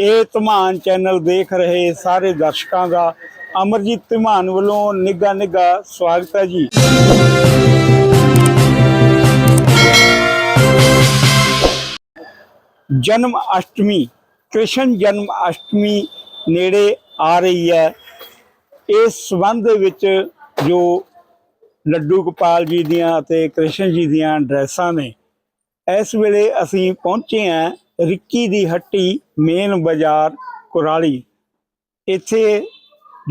ਇਹ ਧਮਾਨ ਚੈਨਲ ਦੇਖ ਰਹੇ ਸਾਰੇ ਦਰਸ਼ਕਾਂ ਦਾ ਅਮਰਜੀਤ ਧਮਾਨ ਵੱਲੋਂ ਨਿੱਘਾ ਨਿੱਘਾ ਸਵਾਗਤ ਹੈ ਜੀ। ਜਨਮ ਅਸ਼ਟਮੀ, ਕ੍ਰਿਸ਼ਨ ਜਨਮ ਅਸ਼ਟਮੀ ਨੇੜੇ ਆ ਰਹੀ ਹੈ। ਇਸ ਸੰਬੰਧ ਦੇ ਵਿੱਚ ਜੋ ਲੱਡੂ ਗੋਪਾਲ ਜੀ ਦੀਆਂ ਅਤੇ ਕ੍ਰਿਸ਼ਨ ਜੀ ਦੀਆਂ ਡਰੈਸਾਂ ਨੇ, ਇਸ ਵੇਲੇ ਅਸੀਂ ਪਹੁੰਚੇ ਹਾਂ ਰਿੱਕੀ ਦੀ ਹੱਟੀ ਮੇਨ ਬਾਜ਼ਾਰ ਕੁਰਾਲੀ। ਇੱਥੇ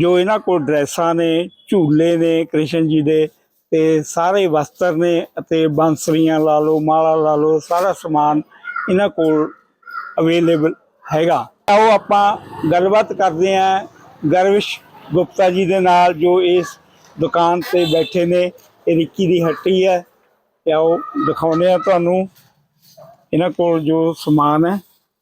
ਜੋ ਇਹਨਾਂ ਕੋਲ ਡਰੈਸਾਂ ਨੇ, ਝੂਲੇ ਨੇ ਕ੍ਰਿਸ਼ਨ ਜੀ ਦੇ ਤੇ ਸਾਰੇ ਵਸਤਰ ਨੇ ਅਤੇ ਬਾਂਸਰੀਆਂ ਲਾ ਲਓ, ਮਾਲਾ ਲਾ ਲਓ, ਸਾਰਾ ਸਮਾਨ ਇਹਨਾਂ ਕੋਲ ਅਵੇਲੇਬਲ ਹੈਗਾ। ਆਓ ਆਪਾਂ ਗੱਲਬਾਤ ਕਰਦੇ ਹਾਂ ਗਰਵਿਸ਼ ਗੁਪਤਾ ਜੀ ਦੇ ਨਾਲ ਜੋ ਇਸ ਦੁਕਾਨ ਤੇ ਬੈਠੇ ਨੇ। ਇਹ ਰਿੱਕੀ ਦੀ ਹੱਟੀ ਹੈ। ਤੇ ਆਓ ਦਿਖਾਉਂਦੇ ਆ ਤੁਹਾਨੂੰ। ਇਹਨਾਂ ਕੋਲ ਜੋ ਸਮਾਨ ਹੈ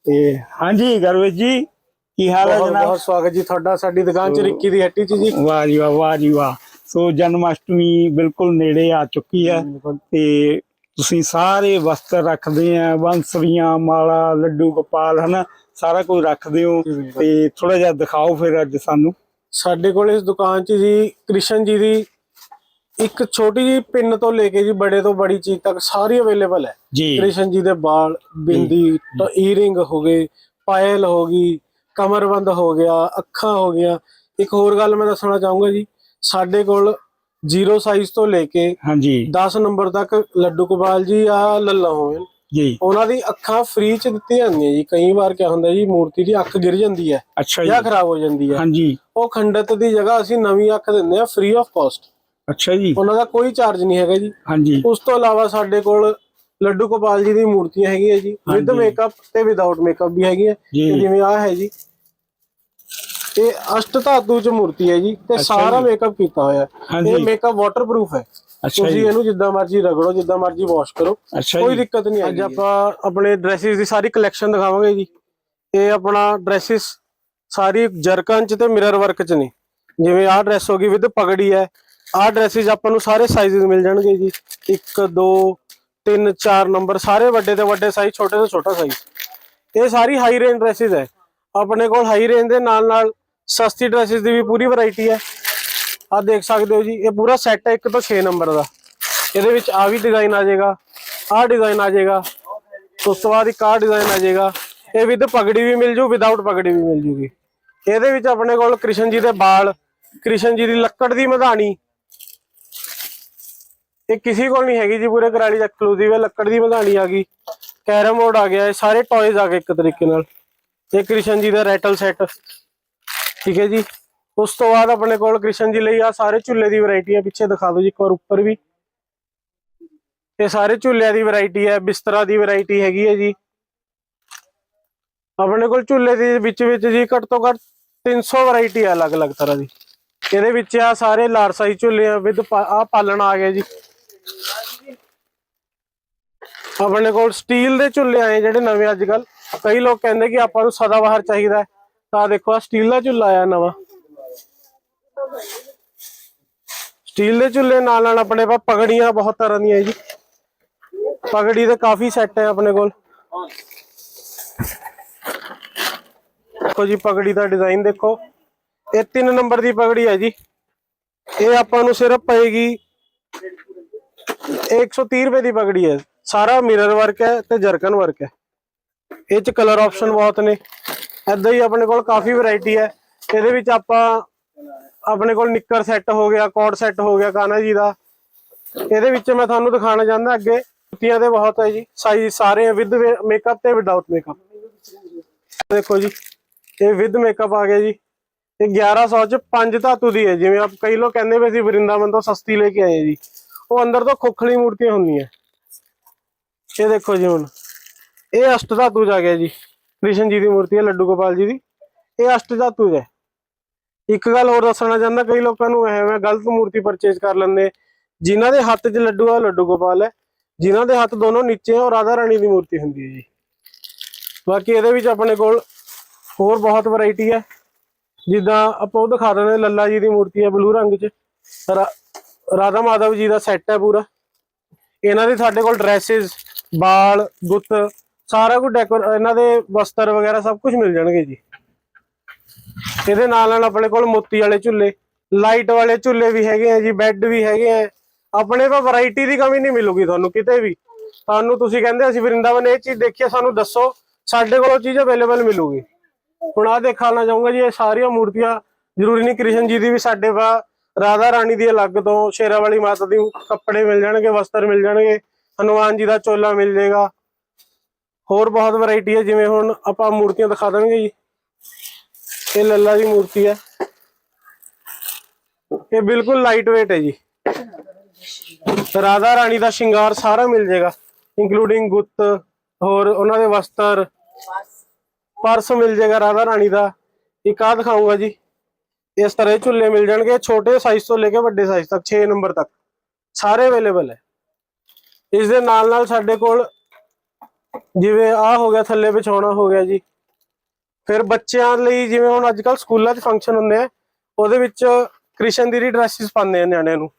ਤੇ ਹਾਂਜੀ ਗਰਵਿਸ਼ ਜੀ ਕੀ ਹਾਲ ਹੈ ਜਨਾਬ? ਬਹੁਤ ਸਵਾਗਤ ਜੀ ਤੁਹਾਡਾ ਸਾਡੀ ਦੁਕਾਨ 'ਚ ਰਿੱਕੀ ਦੀ ਹੱਟੀ 'ਚ ਜੀ। ਵਾਹ ਜੀ ਵਾਹ ਵਾਹ ਜੀ ਵਾਹ। ਸੋ ਜਨਮ ਅਸ਼ਟਮੀ ਬਿਲਕੁਲ ਨੇੜੇ ਆ ਚੁੱਕੀ ਹੈ ਤੇ ਤੁਸੀਂ ਸਾਰੇ ਵਸਤਰ ਰੱਖਦੇ ਆ ਬੰਸਰੀਆਂ ਮਾਲਾ ਲੱਡੂ ਗੋਪਾਲ ਹਨਾ ਸਾਰਾ ਕੁਝ ਰੱਖਦੇ ਹੋ। ਤੇ ਥੋੜਾ ਜਿਹਾ ਦਿਖਾਓ ਫਿਰ ਅੱਜ ਸਾਨੂੰ। ਸਾਡੇ ਕੋਲ ਇਸ ਦੁਕਾਨ 'ਚ ਜੀ ਕ੍ਰਿਸ਼ਨ ਜੀ ਦੀ ਇੱਕ ਛੋਟੀ ਜੀ ਪਿੰਨ ਤੋਂ ਲੈ ਕੇ ਜੀ ਬੜੇ ਤੋਂ ਬੜੀ ਚੀਜ਼ ਤੱਕ ਸਾਰੀ ਅਵੇਲੇਬਲ ਹੈ। ਜੀ। ਕ੍ਰਿਸ਼ਨ ਜੀ ਦੇ ਬਾਲ ਬਿੰਦੀ ਈਅਰਿੰਗ ਹੋ ਗਏ ਪਾਇਲ ਹੋ ਗਈ ਕਮਰਬੰਦ ਹੋ ਗਿਆ ਅੱਖਾਂ ਹੋ ਗਈਆਂ। ਇੱਕ ਹੋਰ ਗੱਲ ਮੈਂ ਦੱਸਣਾ ਚਾਹੂੰਗਾ ਜੀ ਸਾਡੇ ਕੋਲ 0 ਸਾਈਜ਼ ਤੋਂ ਲੈ ਕੇ ਹਾਂਜੀ। 10 ਨੰਬਰ ਤੱਕ ਲੱਡੂ ਗੋਪਾਲ ਜੀ ਆ ਲੱਲਾ ਹੋਵੇ ਜੀ। ਉਹਨਾਂ ਦੀ ਅੱਖਾਂ ਫ੍ਰੀ ਚ ਦਿੱਤੀਆਂ ਜਾਂਦੀਆਂ ਜੀ। ਕਈ ਵਾਰ ਕੀ ਹੁੰਦਾ ਜੀ ਮੂਰਤੀ ਦੀ ਅੱਖ ਗਿਰ ਜਾਂਦੀ ਹੈ ਅੱਛਾ ਜੀ ਜਾਂ। ਖਰਾਬ ਹੋ ਜਾਂਦੀ ਹੈ। ਹਾਂਜੀ। ਉਹ ਖੰਡਤ ਦੀ ਜਗ੍ਹਾ ਅਸੀਂ ਨਵੀਂ ਅੱਖ ਦਿੰਦੇ ਆ ਫ੍ਰੀ ਆਫ ਕਾਸਟ ਅੱਛਾ ਜੀ। ਉਹਨਾਂ ਦਾ ਕੋਈ ਚਾਰਜ ਨਹੀਂ ਹੈਗਾ ਜੀ। ਹਾਂਜੀ। ਉਸ ਤੋਂ ਇਲਾਵਾ ਸਾਡੇ ਕੋਲ ਲੱਡੂ ਗੋਪਾਲ ਜੀ ਦੀ ਮੂਰਤੀਆਂ ਹੈਗੀਆਂ ਜੀ ਵਿਦ। ਮੇਕਅਪ ਤੇ ਵਿਦਆਊਟ ਮੇਕਅਪ ਵੀ ਹੈਗੀਆਂ। ਜਿਵੇਂ ਆ ਹੈ ਜੀ। ਇਹ ਅਸ਼ਟ ਧਾਤੂ ਚ ਮੂਰਤੀ ਹੈ ਜੀ ਤੇ ਸਾਰਾ ਮੇਕਅਪ ਕੀਤਾ ਹੋਇਆ। ਇਹ ਮੇਕਅਪ ਵਾਟਰਪ੍ਰੂਫ ਹੈ। ਅੱਛਾ ਤੁਸੀਂ ਜੀ। ਇਹਨੂੰ ਜਿੱਦਾਂ ਮਰਜ਼ੀ ਰਗੜੋ ਜਿੱਦਾਂ ਮਰਜ਼ੀ ਵਾਸ਼ ਕਰੋ। ਕੋਈ ਦਿੱਕਤ ਨਹੀਂ ਅੱਜ ਆਪਾਂ ਆਪਣੇ ਡਰੈਸਿਸ ਦੀ ਸਾਰੀ ਕਲੈਕਸ਼ਨ ਦਿਖਾਵਾਂਗੇ ਜੀ। ਇਹ ਆਪਣਾ ਡਰੈਸਿਸ ਸਾਰੀ ਜਰਕਨ ਚ ਤੇ ਮਿਰਰ ਵਰਕ ਚ ਨੇ। ਜਿਵੇਂ ਆਹ ਡਰੈਸ ਹੋ ਗਈ ਵਿਦ ਪਗੜੀ ਹੈ। ਆਹ ਡਰੈਸਿਸ ਆਪਾਂ ਨੂੰ ਸਾਰੇ ਸਾਈਜ਼ਸ ਮਿਲ ਜਾਣਗੇ ਜੀ। 1 2 3 4 ਨੰਬਰ ਸਾਰੇ ਵੱਡੇ ਤੋਂ ਵੱਡੇ ਸਾਈਜ਼ ਛੋਟੇ ਤੋਂ ਛੋਟਾ ਸਾਈਜ਼ ਇਹ ਸਾਰੀ ਹਾਈ ਰੇਂਜ ਡਰੈਸਿਸ ਹੈ। ਆਪਣੇ ਕੋਲ ਹਾਈ ਰੇਂਜ ਦੇ ਨਾਲ ਨਾਲ ਸਸਤੀ ਡਰੈਸਿਸ ਦੀ ਵੀ ਪੂਰੀ ਵੈਰਾਈਟੀ ਹੈ। ਆਹ ਦੇਖ ਸਕਦੇ ਹੋ ਜੀ, ਇਹ ਪੂਰਾ ਸੈੱਟ ਹੈ 1 ਤੋਂ 6 ਨੰਬਰ ਦਾ। ਇਹਦੇ ਵਿੱਚ ਆ ਵੀ ਡਿਜ਼ਾਈਨ ਆ ਜਾਏਗਾ, ਆਹ ਡਿਜ਼ਾਈਨ ਆ ਜਾਏਗਾ, ਉਸ ਤੋਂ ਬਾਅਦ ਇੱਕ ਆਹ ਡਿਜ਼ਾਈਨ ਆ ਜਾਏਗਾ। ਇਹ ਵਿਦ ਪਗੜੀ ਵੀ ਮਿਲ ਜੂ ਵਿਦਆਊਟ ਪਗੜੀ ਵੀ ਮਿਲ ਜੂਗੀ। ਇਹਦੇ ਵਿੱਚ ਆਪਣੇ ਕੋਲ ਕ੍ਰਿਸ਼ਨ ਜੀ ਦੇ ਬਾਲ, ਕ੍ਰਿਸ਼ਨ ਜੀ ਦੀ ਲੱਕੜ ਦੀ ਮਧਾਣੀ ਇਹ ਕਿਸੇ ਕੋਲ ਨਹੀਂ ਹੈਗੀ ਜੀ, ਪੂਰੇ ਕਰਾਲੀ ਚ ਐਕਸਕਲੂਸਿਵ ਹੈ, ਲੱਕੜ ਦੀ ਮਧਾਣੀ ਆ ਗਈ। ਕੈਰਮ ਬੋਰਡ ਆ ਗਿਆ, ਇਹ ਸਾਰੇ ਟੌਇਜ਼ ਆ ਗਏ ਇੱਕ ਤਰੀਕੇ ਨਾਲ। ਇਹ ਕ੍ਰਿਸ਼ਨ ਜੀ ਦਾ ਰੈਟਲ ਸੈੱਟ ਠੀਕ ਹੈ ਜੀ। ਉਸ ਤੋਂ ਬਾਅਦ ਆਪਣੇ ਕੋਲ ਕ੍ਰਿਸ਼ਨ ਜੀ ਲਈ ਆ ਸਾਰੇ ਝੁੱਲੇ ਦੀ ਵੈਰਾਈਟੀ ਹੈ ਪਿੱਛੇ ਦਿਖਾ ਦਿਓ ਜੀ ਇੱਕ ਵਾਰ ਉੱਪਰ ਵੀ। ਇਹ ਸਾਰੇ ਝੁੱਲਿਆਂ ਦੀ ਵੈਰਾਈਟੀ ਹੈ, ਬਿਸਤਰਾ ਦੀ ਵੈਰਾਈਟੀ ਹੈਗੀ ਹੈ ਜੀ। ਆਪਣੇ ਕੋਲ ਝੁੱਲੇ ਦੇ ਵਿੱਚ ਵਿੱਚ ਜੀ ਘੱਟ ਤੋਂ ਘੱਟ 300 ਵੈਰਾਈਟੀ ਆ ਅਲੱਗ-ਅਲੱਗ ਤਰ੍ਹਾਂ ਦੀ। ਇਹਦੇ ਵਿੱਚ ਆ ਸਾਰੇ ਲਾਰ ਸਾਈਜ਼ ਝੁੱਲੇ ਆ ਵਿਦ ਆ ਪਾਲਣ ਆ ਗਿਆ ਜੀ। ਆਪਣੇ ਕੋਲ ਸਟੀਲ ਦੇ ਝੁੱਲੇ ਆਏ ਜਿਹੜੇ ਨਵੇਂ ਅੱਜ ਕੱਲ ਕਈ ਲੋਕ ਕਹਿੰਦੇ ਕਿ ਆਪਾਂ ਨੂੰ ਸਦਾਬਹਾਰ ਚਾਹੀਦਾ ਤਾਂ ਦੇਖੋ ਆ ਸਟੀਲ ਦਾ ਝੁੱਲਾ ਆਇਆ ਨਵਾਂ। ਸਟੀਲ ਦੇ ਝੁੱਲੇ ਨਾਲ ਨਾਲ ਆਪਣੇ ਪਾ ਪਗੜੀਆਂ ਬਹੁਤ ਤਰ੍ਹਾਂ ਦੀਆਂ ਜੀ। ਪਗੜੀ ਦੇ ਕਾਫੀ ਸੈੱਟ ਹੈ ਆਪਣੇ ਕੋਲ। ਦੇਖੋ ਜੀ, ਪਗੜੀ ਦਾ ਡਿਜ਼ਾਈਨ ਦੇਖੋ। ਇਹ 3 ਨੰਬਰ ਦੀ ਪਗੜੀ ਹੈ ਜੀ। ਇਹ ਆਪਾਂ ਨੂੰ ਸਿਰਫ ਪਏਗੀ 130 ਰੁਪਏ ਦੀ ਪਗੜੀ ਹੈ। ਸਾਰਾ ਮਿਰਰ ਵਰਕ ਹੈ ਤੇ ਜਰਕਨ ਵਰਕ ਹੈ। ਇਹ ਚ ਕਲਰ ਆਪਸ਼ਨ ਬਹੁਤ ਨੇ। ਏਦਾਂ ਹੀ ਆਪਣੇ ਕੋਲ ਕਾਫੀ ਵੈਰਾਈਟੀ ਹੈ। ਇਹਦੇ ਵਿੱਚ ਆਪਾਂ ਆਪਣੇ ਕੋਲ ਨਿੱਕਰ ਸੈੱਟ ਹੋ ਗਿਆ ਕੋਟ ਸੈੱਟ ਹੋ ਗਿਆ, ਕਾਨਾ ਜੀ ਦਾ। ਇਹਦੇ ਵਿੱਚ ਮੈਂ ਤੁਹਾਨੂੰ ਦਿਖਾਣਾ ਚਾਹੁੰਦਾ ਅੱਗੇ। ਜੁੱਤੀਆਂ ਦੇ ਬਹੁਤ ਹੈ ਜੀ। ਸਾਈਜ਼ ਸਾਰੇ ਵਿਦ ਮੇਕਅਪ ਤੇ ਵਿਦਆਊਟ ਮੇਕਅਪ ਦੇਖੋ ਜੀ, ਇਹ ਵਿਦ ਮੇਕਅਪ ਆ ਗਿਆ ਜੀ। ਇਹ 1100 ਚ ਪੰਜ ਧਾਤੂ ਦੀ ਹੈ। ਜਿਵੇਂ ਆਪ ਕਈ ਲੋਕ ਕਹਿੰਦੇ ਵੀ ਅਸੀਂ ਵਰਿੰਦਾਵਨ ਤੋਂ ਸਸਤੀ ਲੈ ਕੇ ਆਏ ਜੀ। ਉਹ ਅੰਦਰ ਤੋਂ ਖੋਖਲੀ ਮੂਰਤੀਆਂ ਹੁੰਦੀਆਂ। ਇਹ ਦੇਖੋ ਜੀ ਹੁਣ। ਇਹ ਅਸ਼ਟ ਧਾਤੂ ਚ ਆ ਗਿਆ ਜੀ। ਕ੍ਰਿਸ਼ਨ ਜੀ ਦੀ ਮੂਰਤੀ ਹੈ, ਲੱਡੂ ਗੋਪਾਲ ਜੀ ਦੀ। ਇਹ ਅਸ਼ਟ ਧਾਤੂ ਹੈ। ਇੱਕ ਗੱਲ ਹੋਰ ਦੱਸਣਾ ਚਾਹੁੰਦਾ, ਕਈ ਲੋਕਾਂ ਨੂੰ ਐਵੇਂ ਗਲਤ ਮੂਰਤੀ ਪਰਚੇਸ ਕਰ ਲੈਂਦੇ। ਜਿਨ੍ਹਾਂ ਦੇ ਹੱਥ 'ਚ ਲੱਡੂ ਆ ਲੱਡੂ ਗੋਪਾਲ ਹੈ। ਜਿਨ੍ਹਾਂ ਦੇ ਹੱਥ ਦੋਨੋਂ ਨੀਚੇ ਆ ਉਹ ਰਾਧਾ ਰਾਣੀ ਦੀ ਮੂਰਤੀ ਹੁੰਦੀ ਹੈ ਜੀ। ਬਾਕੀ ਇਹਦੇ ਵਿੱਚ ਆਪਣੇ ਕੋਲ ਹੋਰ ਬਹੁਤ ਵੈਰਾਈਟੀ ਹੈ। ਜਿੱਦਾਂ ਆਪਾਂ ਉਹ ਦਿਖਾ ਦਿੰਦੇ ਲੱਲਾ ਜੀ ਦੀ ਮੂਰਤੀ ਹੈ, ਬਲੂ ਰੰਗ 'ਚ। ਰਾਧਾ ਮਾਧਵ ਜੀ ਦਾ ਸੈੱਟ ਹੈ ਪੂਰਾ। ਇਹਨਾਂ ਦੇ ਸਾਡੇ ਕੋਲ ਡਰੈਸਸ ਬਾਲ ਗੁੱਤ ਸਾਰਾ ਕੁਝ ਡੈਕੋਰ ਇਹਨਾਂ ਦੇ ਵਸਤਰ ਵਗੈਰਾ ਸਭ ਕੁਝ ਮਿਲ ਜਾਣਗੇ ਜੀ। ਇਹਦੇ ਨਾਲ ਨਾਲ ਆਪਣੇ ਕੋਲ ਮੋਤੀ ਵਾਲੇ ਝੁੱਲੇ ਲਾਈਟ ਵਾਲੇ ਝੁੱਲੇ ਵੀ ਹੈਗੇ ਆ ਜੀ ਬੈੱਡ ਵੀ ਹੈਗੇ ਆ। ਆਪਣੇ ਕੋਲ ਵੈਰਾਈਟੀ ਦੀ ਕਮੀ ਨਹੀਂ ਮਿਲੂਗੀ ਤੁਹਾਨੂੰ ਕਿਤੇ ਵੀ। ਤੁਹਾਨੂੰ ਤੁਸੀਂ ਕਹਿੰਦੇ ਅਸੀਂ ਵਰਿੰਦਾਵਨ ਇਹ ਚੀਜ਼ ਦੇਖੀ ਆ, ਸਾਨੂੰ ਦੱਸੋ ਸਾਡੇ ਕੋਲ ਉਹ ਚੀਜ਼ ਅਵੇਲੇਬਲ ਮਿਲੂਗੀ। ਹੁਣ ਆ ਦਿਖਾਣਾ ਚਾਹੂੰਗਾ ਜੀ ਇਹ ਸਾਰੀਆਂ ਮੂਰਤੀਆਂ ਜ਼ਰੂਰੀ ਨਹੀਂ ਕ੍ਰਿਸ਼ਨ ਜੀ ਦੀ ਵੀ ਸਾਡੇ ਵਾ ਰਾਧਾ ਰਾਣੀ ਦੀ ਅਲੱਗ ਤੋਂ, ਸ਼ੇਰਾ ਵਾਲੀ ਮਾਤਾ ਦੀ ਕੱਪੜੇ ਮਿਲ ਜਾਣਗੇ, ਵਸਤਰ ਮਿਲ ਜਾਣਗੇ, ਹਨੂਮਾਨ ਜੀ ਦਾ ਚੋਲਾ ਮਿਲ ਜਾਏਗਾ। ਹੋਰ ਬਹੁਤ ਵੈਰਾਈਟੀ ਹੈ, ਜਿਵੇਂ ਹੁਣ ਆਪਾਂ ਮੂਰਤੀਆਂ ਦਿਖਾ ਦਾਂਗੇ ਜੀ। ਇਹ ਲੱਲਾ ਦੀ ਮੂਰਤੀ ਹੈ। ਇਹ ਬਿਲਕੁਲ ਲਾਈਟ weight ਹੈ ਜੀ। ਰਾਧਾ ਰਾਣੀ ਦਾ ਸ਼ਿੰਗਾਰ ਸਾਰਾ ਮਿਲ ਜਾਏਗਾ ਇੰਕਲੂਡਿੰਗ ਗੁੱਤ, ਹੋਰ ਉਹਨਾਂ ਦੇ ਵਸਤਰ। ਪਰਸ ਮਿਲ ਜਾਏਗਾ ਰਾਧਾ ਰਾਣੀ ਦਾ। ਇੱਕ ਆ ਦਿਖਾਉਂਗਾ ਜੀ। ਇਸ ਤਰ੍ਹਾਂ ਦੇ ਝੁੱਲੇ ਮਿਲ ਜਾਣਗੇ, ਛੋਟੇ ਸਾਈਜ਼ ਤੋਂ ਲੈ ਕੇ ਵੱਡੇ ਸਾਈਜ਼ ਤੱਕ 6 ਨੰਬਰ ਤੱਕ। ਸਾਰੇ ਅਵੇਲੇਬਲ ਹੈ। ਇਸ ਦੇ ਨਾਲ ਨਾਲ ਸਾਡੇ ਕੋਲ ਜਿਵੇਂ ਆ ਹੋ ਗਿਆ, ਥੱਲੇ ਵਿਛਾਉਣਾ ਹੋ ਗਿਆ ਜੀ। ਫਿਰ ਬੱਚਿਆਂ ਲਈ ਜਿਵੇਂ ਹੁਣ ਅੱਜ ਕੱਲ ਸਕੂਲਾਂ 'ਚ ਫੰਕਸ਼ਨ ਹੁੰਦੇ ਆ, ਉਹਦੇ ਵਿੱਚ ਕ੍ਰਿਸ਼ਨ ਦੀ ਡਰੈਸਿਸ ਪਾਉਂਦੇ ਆ ਨਿਆਣਿਆਂ ਨੂੰ।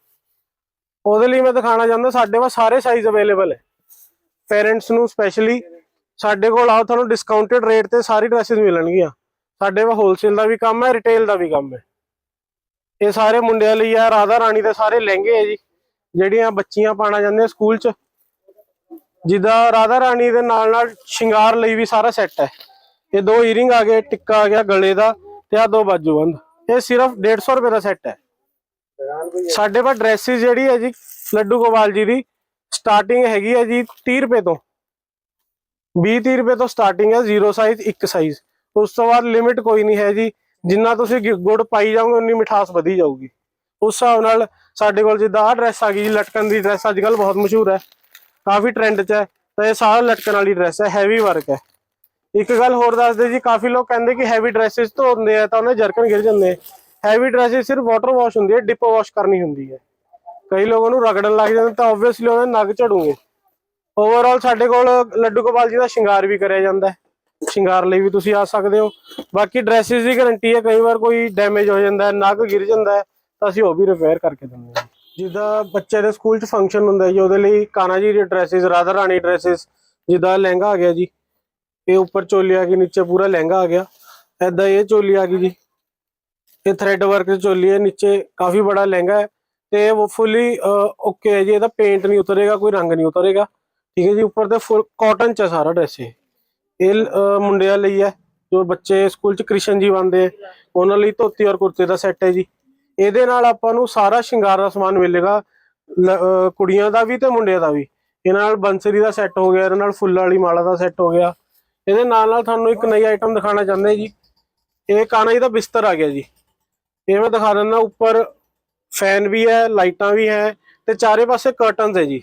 ਉਹਦੇ ਲਈ ਮੈਂ ਦਿਖਾਣਾ ਚਾਹੁੰਦਾ, ਸਾਡੇ ਕੋਲ ਸਾਰੇ ਸਾਈਜ਼ ਅਵੇਲੇਬਲ ਹੈ। ਪੇਰੈਂਟਸ ਨੂੰ ਸਪੈਸ਼ਲੀ ਸਾਡੇ ਕੋਲ ਆਓ ਤੁਹਾਨੂੰ ਡਿਸਕਾਊਂਟਡ ਰੇਟ ਤੇ ਸਾਰੀ ਡਰੈਸਿਸ ਮਿਲਣਗੀਆਂ। ਸਾਡੇ ਕੋਲ ਹੋਲਸੇਲ ਦਾ ਵੀ ਕੰਮ ਹੈ ਰਿਟੇਲ ਦਾ ਵੀ ਕੰਮ ਹੈ। ਇਹ ਸਾਰੇ ਮੁੰਡਿਆਂ ਲਈ ਆ, ਰਾਧਾ ਰਾਣੀ ਦੇ ਸਾਰੇ ਲਹਿੰਗੇ ਹੈ ਜੀ, ਜਿਹੜੀਆਂ ਬੱਚੀਆਂ ਪਾਣਾ ਜਾਂਦੀਆਂ ਸਕੂਲ 'ਚ। ਜਿੱਦਾਂ ਰਾਧਾ ਰਾਣੀ ਦੇ ਨਾਲ ਨਾਲ ਸ਼ਿੰਗਾਰ ਲਈ ਵੀ ਸਾਰਾ ਸੈੱਟ ਹੈ ਇਹ ਦੋ ਈਅਰਿੰਗ ਆ ਗਏ, ਟਿੱਕਾ ਆ ਗਿਆ ਗਲੇ ਦਾ ਤੇ ਆ ਦੋ ਬਾਜੂਬੰਦ। ਇਹ ਸਿਰਫ 150 ਰੁਪਏ ਦਾ ਸੈੱਟ ਹੈ ਸਾਡੇ ਕੋਲ ਡਰੈਸਿਸ ਜਿਹੜੀ ਹੈ ਜੀ, ਲੱਡੂ ਗੋਪਾਲ ਜੀ ਦੀ ਸਟਾਰਟਿੰਗ ਹੈਗੀ ਹੈ ਜੀ 30 ਰੁਪਏ ਤੋਂ। 20 30 ਰੁਪਏ ਤੋਂ ਸਟਾਰਟਿੰਗ ਹੈ ਜ਼ੀਰੋ ਸਾਈਜ਼ ਇੱਕ ਸਾਈਜ਼ ਉਸ ਤੋਂ ਬਾਅਦ ਲਿਮਿਟ ਕੋਈ ਨਹੀਂ ਹੈ ਜੀ। ਜਿੰਨਾ ਤੁਸੀਂ ਗਿ- ਗੁੜ ਪਾਈ ਜਾਓਗੇ, ਉਨੀ ਮਿਠਾਸ ਵਧੀ ਜਾਊਗੀ। ਉਸ ਹਿਸਾਬ ਨਾਲ ਸਾਡੇ ਕੋਲ ਜਿੱਦਾਂ ਆਹ ਡਰੈਸ ਆ ਗਈ ਜੀ, ਲਟਕਣ ਦੀ ਡਰੈਸ ਅੱਜ ਕੱਲ ਬਹੁਤ ਮਸ਼ਹੂਰ ਹੈ। ਕਾਫੀ ਟ੍ਰੈਂਡ 'ਚ ਹੈ। ਤਾਂ ਇਹ ਸਾਰਾ ਲਟਕਣ ਵਾਲੀ ਡਰੈਸ ਹੈ ਹੈਵੀ ਵਰਕ ਹੈ। ਇੱਕ ਗੱਲ ਹੋਰ ਦੱਸਦੇ ਜੀ, ਕਾਫੀ ਲੋਕ ਕਹਿੰਦੇ ਕਿ ਹੈਵੀ ਡਰੈਸਸ ਧੋਂਦੇ ਆ ਤਾਂ ਉਹਨੇ ਜਰਕਨ ਗਿਰ ਜਾਂਦੇ ਹੈਵੀ ਡਰੈਸਸ ਸਿਰਫ ਵਾਟਰ ਵਾਸ਼ ਹੁੰਦੀ ਹੈ ਡਿਪ ਵਾਸ਼ ਕਰਨੀ ਹੁੰਦੀ ਹੈ। ਕਈ ਲੋਕ ਉਹਨੂੰ ਰਗੜਨ ਲੱਗ ਜਾਂਦੇ, ਤਾਂ ਆਬਵੀਅਸਲੀ ਉਹਨੇ ਨਗ ਝੜੂਗੇ। ਓਵਰਆਲ ਸਾਡੇ ਕੋਲ ਲੱਡੂ ਗੋਪਾਲ ਜੀ ਦਾ ਸ਼ਿੰਗਾਰ ਵੀ ਕਰਿਆ ਜਾਂਦਾ ਹੈ। ਸ਼ਿੰਗਾਰ ਲਈ ਵੀ ਤੁਸੀਂ ਆ ਸਕਦੇ ਹੋ। ਬਾਕੀ ਡਰੈਸਿਸ ਦੀ ਗਾਰੰਟੀ ਹੈ, ਕਈ ਵਾਰ ਕੋਈ ਡੈਮੇਜ ਹੋ ਜਾਂਦਾ ਹੈ ਨਗ ਗਿਰ ਜਾਂਦਾ ਹੈ, ਤਾਂ ਅਸੀਂ ਉਹ ਵੀ ਰਿਪੇਅਰ ਕਰਕੇ ਦਿੰਦੇ ਹਾਂ। ਜਿੱਦਾਂ ਬੱਚੇ ਦੇ ਸਕੂਲ 'ਚ ਫੰਕਸ਼ਨ ਹੁੰਦਾ ਜੀ, ਉਹਦੇ ਲਈ ਕਾਨਾ ਜੀ ਦੀ ਡਰੈਸਿਸ ਰਾਧਾ ਰਾਣੀ ਡਰੈਸਿਸ ਜਿੱਦਾਂ ਲਹਿੰਗਾ ਆ ਗਿਆ ਜੀ, ਇਹ ਉੱਪਰ ਚੋਲੀ ਆ ਗਈ, ਨੀਚੇ ਪੂਰਾ ਲਹਿੰਗਾ ਆ ਗਿਆ। ਐਦਾਂ ਇਹ ਚੋਲੀ ਆ ਗਈ ਜੀ। ਇਹ ਥ੍ਰੈਡ ਵਰਕ ਦੀ ਚੋਲੀ ਹੈ, ਨੀਚੇ ਕਾਫੀ ਬੜਾ ਲਹਿੰਗਾ ਹੈ ਤੇ ਉਹ ਫੁੱਲੀ ਓਕੇ ਹੈ ਜੀ, ਇਹਦਾ ਪੇਂਟ ਨਹੀਂ ਉਤਰੇਗਾ, ਕੋਈ ਰੰਗ ਨਹੀਂ ਉਤਰੇਗਾ। ਠੀਕ ਹੈ ਜੀ, ਉੱਪਰ ਤੇ ਫੁੱਲ ਕਾਟਨ ਚ ਸਾਰਾ ਡਰੈਸ ਇਹ। ਇਹ ਮੁੰਡਿਆਂ ਲਈ ਹੈ ਜੋ ਬੱਚੇ ਸਕੂਲ ਚ ਕ੍ਰਿਸ਼ਨ ਜੀ ਬਣਦੇ ਆ, ਉਹਨਾਂ ਲਈ ਧੋਤੀ ਔਰ ਕੁਰਤੇ ਦਾ ਸੈੱਟ ਹੈ ਜੀ। ਇਹਦੇ ਨਾਲ ਆਪਾਂ ਨੂੰ ਸਾਰਾ ਸ਼ਿੰਗਾਰ ਦਾ ਸਮਾਨ ਮਿਲੇਗਾ ਕੁੜੀਆਂ ਦਾ ਵੀ ਤੇ ਮੁੰਡਿਆਂ ਦਾ ਵੀ। ਇਹਨਾਂ ਨਾਲ ਬੰਸਰੀ ਦਾ ਸੈੱਟ ਹੋ ਗਿਆ ਇਹਨਾਂ ਨਾਲ ਫੁੱਲਾਂ ਵਾਲੀ ਮਾਲਾ ਦਾ ਸੈੱਟ ਹੋ ਗਿਆ। ਇਹਦੇ ਨਾਲ ਨਾਲ ਤੁਹਾਨੂੰ ਇੱਕ ਨਈ ਆਈਟਮ ਦਿਖਾਣਾ ਚਾਹੁੰਦੇ ਜੀ। ਇਹ ਕਾਣਾ ਜੀ ਦਾ ਬਿਸਤਰ ਆ ਗਿਆ ਜੀ। ਇਹ ਮੈਂ ਦਿਖਾ ਦਿੰਦਾ ਉੱਪਰ ਫੈਨ ਵੀ ਹੈ ਲਾਈਟਾਂ ਵੀ ਹੈ ਤੇ ਚਾਰੇ ਪਾਸੇ ਕਰਟਨਸ ਹੈ ਜੀ।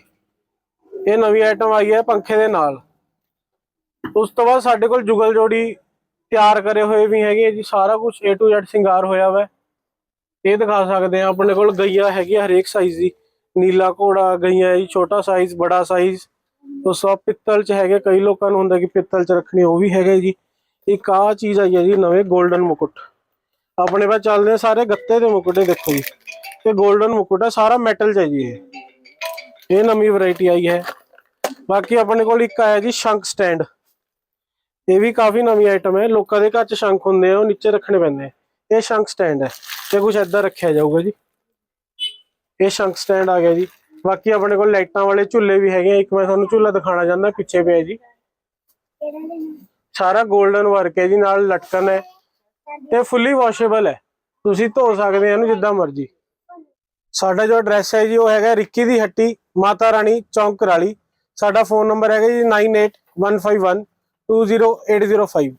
ਇਹ ਨਵੀਂ ਆਈਟਮ ਆਈ ਹੈ ਪੰਖੇ ਦੇ ਨਾਲ। ਉਸ ਤੋਂ ਬਾਅਦ ਸਾਡੇ ਕੋਲ ਜੁਗਲ ਜੋੜੀ ਤਿਆਰ ਕਰੇ ਹੋਏ ਵੀ ਹੈਗੇ ਜੀ, ਸਾਰਾ ਕੁਝ A to Z ਸ਼ਿੰਗਾਰ ਹੋਇਆ ਵਾ। ਇਹ ਦਿਖਾ ਸਕਦੇ ਆ ਆਪਣੇ ਕੋਲ ਗਈਆ ਹੈਗੀ ਹਰੇਕ ਸਾਈਜ਼ ਦੀ। ਨੀਲਾ ਘੋੜਾ ਗਈਆਂ ਹੈ ਜੀ, ਛੋਟਾ ਸਾਈਜ਼ ਬੜਾ ਸਾਈਜ਼ ਉਸ ਤੋਂ ਬਾਅਦ ਪਿੱਤਲ ਚ ਹੈਗੇ, ਕਈ ਲੋਕਾਂ ਨੂੰ ਹੁੰਦਾ ਕਿ ਪਿੱਤਲ ਚ ਰੱਖਣੀ ਉਹ ਵੀ ਹੈਗੇ ਜੀ। ਇੱਕ ਆ ਚੀਜ਼ ਆਈ ਹੈ ਜੀ, ਨਵੇਂ 골ਡਨ ਮੁਕੁਟ। ਆਪਣੇ ਪਾਸ ਚੱਲਦੇ ਆ ਸਾਰੇ ਗੱਤੇ ਦੇ ਮੁਕੁਟ ਇਹ ਦੇਖੋ ਜੀ। ਤੇ 골ਡਨ ਮੁਕੁਟ ਹੈ ਸਾਰਾ ਮੈਟਲ ਚ ਹੈ ਜੀ ਇਹ। ਇਹ ਨਵੀਂ ਵੈਰਾਈਟੀ ਆਈ ਹੈ। ਬਾਕੀ ਆਪਣੇ ਕੋਲ ਇੱਕ ਆਇਆ ਜੀ ਸ਼ੰਕ ਸਟੈਂਡ ਇਹ ਵੀ ਕਾਫੀ ਨਵੀਂ ਆਈਟਮ ਹੈ। ਲੋਕਾਂ ਦੇ ਘਰ ਚ ਸ਼ੰਖ ਹੁੰਦੇ ਆ, ਉਹ ਨੀਚੇ ਰੱਖਣੇ ਪੈਂਦੇ ਆ। ਇਹ ਸ਼ੰਖ ਸਟੈਂਡ ਹੈ। ਤੇ ਕੁਝ ਏਦਾਂ ਰੱਖਿਆ ਜਾਊਗਾ ਜੀ। ਇਹ ਸ਼ੰਖ ਸਟੈਂਡ ਆ ਗਿਆ ਜੀ। ਬਾਕੀ ਆਪਣੇ ਕੋਲ ਲਾਈਟਾਂ ਵਾਲੇ ਝੁੱਲੇ ਵੀ ਹੈਗੇ ਆ। ਇੱਕ ਮੈਂ ਤੁਹਾਨੂੰ ਝੁੱਲਾ ਦਿਖਾਣਾ ਚਾਹੁੰਦਾ, ਪਿੱਛੇ ਪਿਆ ਜੀ। ਸਾਰਾ 골ਡਨ ਵਰਕ ਹੈ ਜੀ, ਨਾਲ ਲਟਕਣ ਹੈ। ਤੇ ਫੁੱਲੀ ਵਾਸ਼ੇਬਲ ਹੈ। ਤੁਸੀਂ ਧੋ ਸਕਦੇ ਆ ਇਹਨੂੰ ਜਿੱਦਾਂ ਮਰਜ਼ੀ। ਸਾਡਾ ਜੋ ਐਡਰੈਸ ਹੈ ਜੀ, ਉਹ ਹੈਗਾ ਰਿੱਕੀ ਦੀ ਹੱਟੀ, ਮਾਤਾ ਰਾਣੀ ਚੌਂਕ ਕਰਾਲੀ ਸਾਡਾ ਫੋਨ ਨੰਬਰ ਹੈਗਾ ਜੀ 9815120805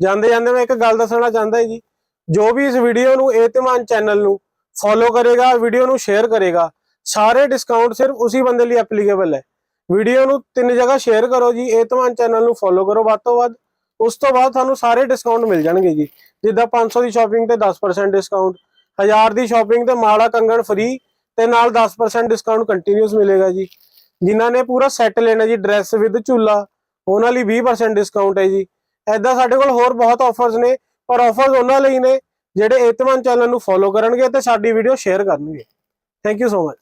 ਜਾਂਦੇ ਜਾਂਦੇ ਮੈਂ ਇੱਕ ਗੱਲ ਦੱਸਣਾ ਚਾਹੁੰਦਾ ਜੀ, ਜੋ ਵੀ ਇਸ ਵੀਡੀਓ ਨੂੰ ਏਤਮਾਨ ਚੈਨਲ ਨੂੰ ਫੋਲੋ ਕਰੇਗਾ ਵੀਡੀਓ ਨੂੰ ਸ਼ੇਅਰ ਕਰੇਗਾ, ਸਾਰੇ ਡਿਸਕਾਊਂਟ ਸਿਰਫ ਉਸੇ ਬੰਦੇ ਲਈ ਐਪਲੀਕੇਬਲ ਹੈ। ਵੀਡੀਓ ਨੂੰ ਤਿੰਨ ਜਗ੍ਹਾ ਸ਼ੇਅਰ ਕਰੋ ਜੀ ਏਤਮਾਨ ਚੈਨਲ ਨੂੰ ਫੋਲੋ ਕਰੋ ਵੱਧ ਤੋਂ ਵੱਧ। ਉਸ ਤੋਂ ਬਾਅਦ ਤੁਹਾਨੂੰ ਸਾਰੇ ਡਿਸਕਾਊਂਟ ਮਿਲ ਜਾਣਗੇ ਜੀ। ਜਿੱਦਾਂ 500 ਦੀ ਸ਼ਾਪਿੰਗ ਤੇ 10% ਡਿਸਕਾਊਂਟ 1000 ਦੀ ਸ਼ਾਪਿੰਗ ਤੇ ਮਾੜਾ ਕੰਗਣ ਫ੍ਰੀ ਤੇ ਨਾਲ 10% ਡਿਸਕਾਊਂਟ ਕੰਟੀਨਿਊਸ ਮਿਲੇਗਾ ਜੀ। ਜਿਨ੍ਹਾਂ ਨੇ ਪੂਰਾ ਸੈੱਟ ਲੈਣਾ ਜੀ ਡਰੈਸ ਵਿਦ ਝੂਲਾ ਉਹਨਾਂ ਲਈ 20% ਡਿਸਕਾਊਂਟ ਹੈ ਜੀ। ਐਦਾਂ ਸਾਡੇ ਕੋਲ ਹੋਰ ਬਹੁਤ ਆਫਰਸ ਨੇ, ਪਰ ਆਫਰਸ ਉਹਨਾਂ ਲਈ ਨੇ, ਜਿਹੜੇ ਏਤਮਾਨ ਚੈਨਲ ਨੂੰ ਫੋਲੋ ਕਰਨਗੇ ਤੇ ਸਾਡੀ ਵੀਡੀਓ ਸ਼ੇਅਰ ਕਰਨਗੇ। Thank you so much